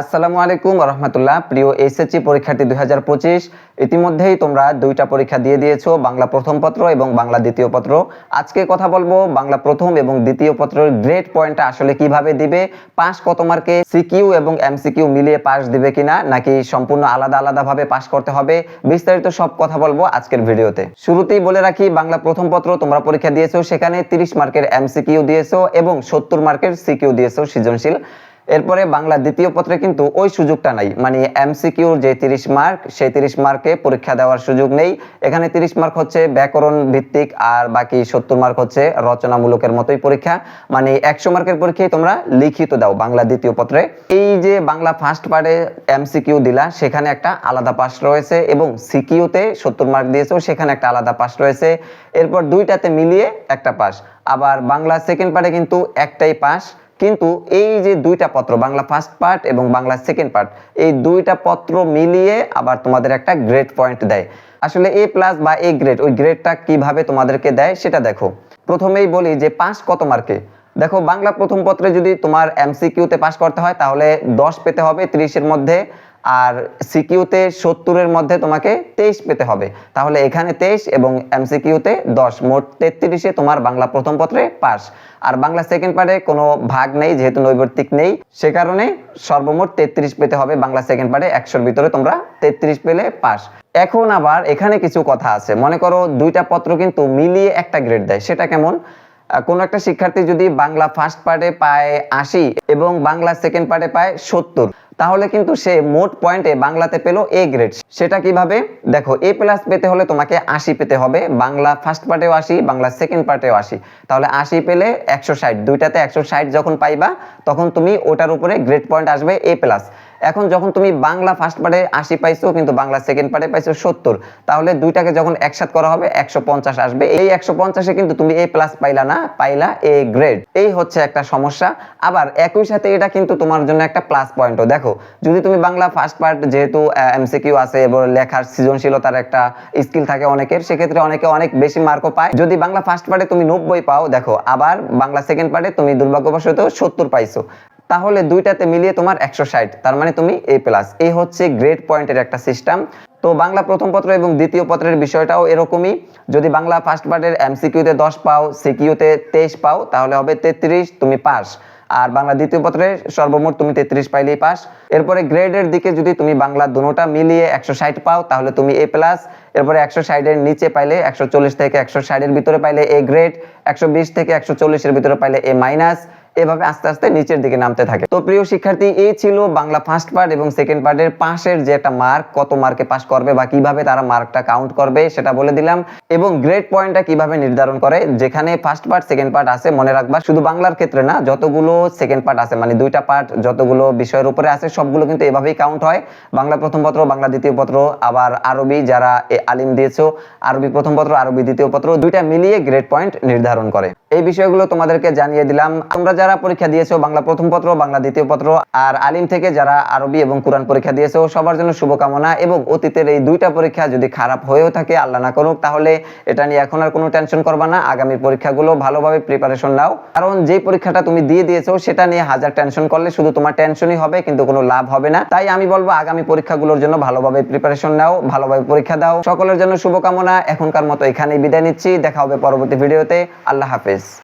আসসালামু আলাইকুম রহমতুল্লাহ প্রিয় এসএসসি পরীক্ষার্থী দুই হাজার পঁচিশ, ইতিমধ্যেই তোমরা দুইটা পরীক্ষা দিয়ে দিয়েছ, বাংলা প্রথম পত্র এবং বাংলা দ্বিতীয় পত্র। আজকে কথা বলব বাংলা প্রথম এবং দ্বিতীয় পত্রের গ্রেড পয়েন্টটা আসলে কীভাবে দিবে পাস কত মার্কে, সিকিউ এবং এমসিকিউ মিলিয়ে পাস দিবে কিনা, নাকি সম্পূর্ণ আলাদা আলাদাভাবে পাস করতে হবে, বিস্তারিত সব কথা বলব আজকের ভিডিওতে। শুরুতেই বলে রাখি, বাংলা প্রথম পত্র তোমরা পরীক্ষা দিয়েছ, সেখানে তিরিশ মার্কের এমসিকিউ দিয়েছ এবং সত্তর মার্কের সিকিউ দিয়েছ সৃজনশীল। এরপরে বাংলা দ্বিতীয় পত্রে কিন্তু ওই সুযোগটা নাই। মানে এমসিকিউর যে তিরিশ মার্ক, সেই তিরিশ মার্কে পরীক্ষা দেওয়ার সুযোগ নেই। এখানে তিরিশ মার্ক হচ্ছে ব্যাকরণ ভিত্তিক আর বাকি সত্তর মার্ক হচ্ছে রচনামূলকের মতোই পরীক্ষা। মানে একশো মার্কের পরীক্ষায় তোমরা লিখিত দাও বাংলা দ্বিতীয় পত্রে। এই যে বাংলা ফার্স্ট পার্টে এমসিকিউ দিলা, সেখানে একটা আলাদা পাস রয়েছে এবং সিকিউতে সত্তর মার্ক দিয়েছ, সেখানে একটা আলাদা পাস রয়েছে। এরপর দুইটাতে মিলিয়ে একটা পাস আবার বাংলা সেকেন্ড পার্টে কিন্তু একটাই পাস কিন্তু এই যে দুইটা পত্র, বাংলা ফার্স্ট পার্ট এবং বাংলা সেকেন্ড পার্ট এই দুইটা পত্র মিলিয়ে আবার তোমাদের একটা গ্রেড পয়েন্ট দেয়। আসলে এ প্লাস বা এ গ্রেড ওই গ্রেডটা কীভাবে তোমাদেরকে দেয় সেটা দেখো। প্রথমেই বলি যে পাস কত মার্কে? দেখো, বাংলা প্রথম পত্রে যদি তোমার এমসিকিউতে পাস করতে হয়, তাহলে দশ পেতে হবে ত্রিশের মধ্যে। আর সিকিউতে সত্তরের মধ্যে তোমাকে তেইশ পেতে হবে। তাহলে এখানে তেইশ এবং এমসিকিউতে দশ, মোট তেত্রিশে তোমার বাংলা প্রথম পত্রে পাস আর বাংলা সেকেন্ড পার্টে কোনো ভাগ নেই, যেহেতু নৈবর্তিক নেই, সে কারণে সর্বমোট তেত্রিশ পেতে হবে, বাংলা সেকেন্ড পার্টে একশোর ভিতরে তোমরা তেত্রিশ পেলে পাস এখন আবার এখানে কিছু কথা আছে। মনে করো দুইটা পত্র কিন্তু মিলিয়ে একটা গ্রেড দেয়, সেটা কেমন? কোনো একটা শিক্ষার্থী যদি বাংলা ফার্স্ট পার্টে পায় আশি এবং বাংলা সেকেন্ড পার্টে পায় সত্তর তাহলে কিন্তু সে মোট পয়েন্টে বাংলাতে পেল এ গ্রেড সেটা কীভাবে? দেখো এ প্লাস পেতে হলে তোমাকে আশি পেতে হবে। বাংলা ফার্স্ট পার্টেও আসি বাংলা সেকেন্ড পার্টেও আসি তাহলে আশি পেলে একশো ষাট। দুইটাতে একশো ষাট যখন পাইবা, তখন তুমি ওটার উপরে গ্রেড পয়েন্ট আসবে এ প্লাস এখন যখন তুমি বাংলা ফার্স্ট পার্টে আশি পাইছো, কিন্তু বাংলা সেকেন্ড পার্টে পাইছো সত্তর, তাহলে দুইটাকে যখন একসাথ করা হবে, একশো পঞ্চাশ আসবে। এই একশো পঞ্চাশে কিন্তু তুমি এ প্লাস পাইলা না, পাইলা এ গ্রেড এই হচ্ছে একটা সমস্যা। আবার একই সাথে এটা কিন্তু তোমার জন্য একটা প্লাস পয়েন্টও দেখো, যদি তুমি বাংলা ফার্স্ট পার্ট যেহেতু এমসিকিউ আছে এবং লেখার সৃজনশীলতার একটা স্কিল থাকে অনেকের, সেক্ষেত্রে অনেকে অনেক বেশি মার্কও পায়। যদি বাংলা ফার্স্ট পার্টে তুমি নব্বই পাও, দেখো, আবার বাংলা সেকেন্ড পার্টে তুমি দুর্ভাগ্যবশত সত্তর পাইছো। তাহলে দুইটাতে মিলিয়ে তোমার একশো ষাট। তার মানে তুমি এ প্লাস এই হচ্ছে গ্রেড পয়েন্টের একটা সিস্টেম তো বাংলা প্রথম পত্র এবং দ্বিতীয় পত্রের বিষয়টাও এরকমই। যদি বাংলা ফার্স্ট পার্টের এমসিকিউতে দশ পাও সিকিউতে তেইশ পাও, তাহলে হবে তেত্রিশ, তুমি পাস। আর বাংলা দ্বিতীয় পত্রে সর্বমোট তুমি তেত্রিশ পাইলেই পাস। এরপরে গ্রেডের দিকে যদি তুমি বাংলা দুটোটা মিলিয়ে একশো ষাট পাও, তাহলে তুমি এ প্লাস এরপরে একশো ষাটের নিচে পাইলে একশো চল্লিশ থেকে একশো ষাটের ভিতরে পাইলে এ গ্রেড একশো বিশ থেকে একশো চল্লিশের ভিতরে পাইলে এ মাইনাস এভাবে আস্তে আস্তে নিচের দিকে নামতে থাকে। তো প্রিয় শিক্ষার্থী, এই ছিল বাংলা ফার্স্ট পার্ট এবং সেকেন্ড পার্টের পাশের যে একটা মার্ক কত মার্কে পাস করবে বা কীভাবে তারা মার্কটা কাউন্ট করবে সেটা বলে দিলাম। এবং গ্রেড পয়েন্টটা কীভাবে নির্ধারণ করে, যেখানে ফার্স্ট পার্ট সেকেন্ড পার্ট আছে, মনে রাখবা, শুধু বাংলার ক্ষেত্রে না, যতগুলো সেকেন্ড পার্ট আছে মানে দুইটা পার্ট যতগুলো বিষয়ের উপরে আছে, সবগুলো কিন্তু এভাবেই কাউন্ট হয়। বাংলা প্রথম পত্র, বাংলা দ্বিতীয় পত্র, আবার আরবি যারা আলিম দিয়েছ, আরবি প্রথম পত্র, আরবি দ্বিতীয় পত্র, দুইটা মিলিয়ে গ্রেড পয়েন্ট নির্ধারণ করে। এই বিষয়গুলো তোমাদেরকে জানিয়ে দিলাম। তোমরা যারা পরীক্ষা দিয়েছ, বাংলা প্রথম পত্র, বাংলা দ্বিতীয় পত্র, আর আলিম থেকে যারা আরবি এবং কোরআন পরীক্ষা দিয়েছ, সবার জন্য শুভকামনা এবং অতীতের এই দুইটা পরীক্ষা যদি খারাপ হয়েও থাকে, আল্লাহ না করুক, তাহলে এটা নিয়ে এখন আর কোনো টেনশন করবা না। আগামী পরীক্ষাগুলো ভালোভাবে প্রিপারেশন নাও। কারণ যে পরীক্ষাটা তুমি দিয়ে দিয়েছ, সেটা নিয়ে হাজার টেনশন করলে শুধু তোমার টেনশনই হবে, কিন্তু কোনো লাভ হবে না। তাই আমি বলব, আগামী পরীক্ষাগুলোর জন্য ভালোভাবে প্রিপারেশন নাও, ভালোভাবে পরীক্ষা দাও। সকলের জন্য শুভকামনা। এখনকার মতো এখানেই বিদায় নিচ্ছি। দেখা হবে পরবর্তী ভিডিওতে আল্লাহ হাফেজ